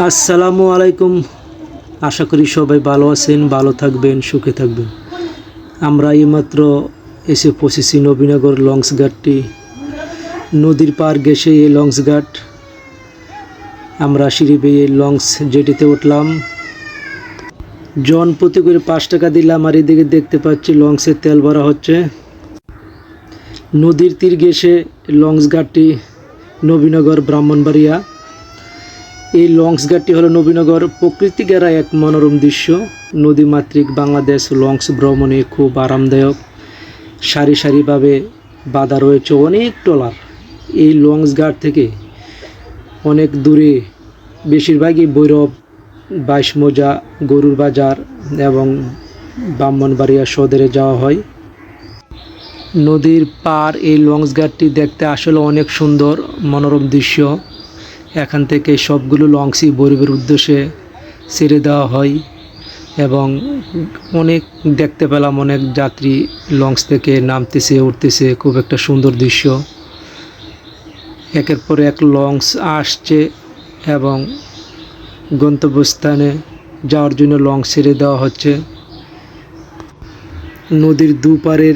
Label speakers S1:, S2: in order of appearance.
S1: আসসালামু আলাইকুম। আশা করি সবাই ভালো আছেন, ভালো থাকবেন, সুখে থাকবেন। আমরা এইমাত্র এসে পৌঁছেছি নবীনগর লঞ্চ ঘাটটি। নদীর পার গেছে এই লঞ্চ ঘাট। আমরা সিঁড়ি বেয়ে লঞ্চ জেটিতে উঠলাম। জন প্রতি করে পাঁচ টাকা দিলাম আর এদিকে দেখতে পাচ্ছি লঞ্চের তেল ভরা হচ্ছে। নদীর তীর গেছে লঞ্চ ঘাটটি নবীনগর ব্রাহ্মণবাড়িয়া। এই লঞ্চ ঘাটটি হলো নবীনগর প্রকৃতি গেরা এক মনোরম দৃশ্য। নদীমাতৃক বাংলাদেশ লঞ্চ ভ্রমণে খুব আরামদায়ক। সারি সারিভাবে বাধা রয়েছে অনেক ট্রলার। এই লঞ্চ ঘাট থেকে অনেক দূরে বেশিরভাগই ভৈরব বাইশ মোজা গরুর বাজার এবং ব্রাহ্মণবাড়িয়া সদরে যাওয়া হয়। নদীর পার এই লঞ্চ ঘাটটি দেখতে আসলে অনেক সুন্দর, মনোরম দৃশ্য। এখান থেকে সবগুলো লঞ্চই বরিবের উদ্দেশ্যে ছেড়ে দেওয়া হয় এবং অনেক দেখতে পেলাম অনেক যাত্রী লঞ্চ থেকে নামতেছে, উঠতেছে। খুব একটা সুন্দর দৃশ্য। একের পর এক লঞ্চ আসছে এবং গন্তব্যস্থানে যাওয়ার জন্য লঞ্চ ছেড়ে দেওয়া হচ্ছে। নদীর দুপারের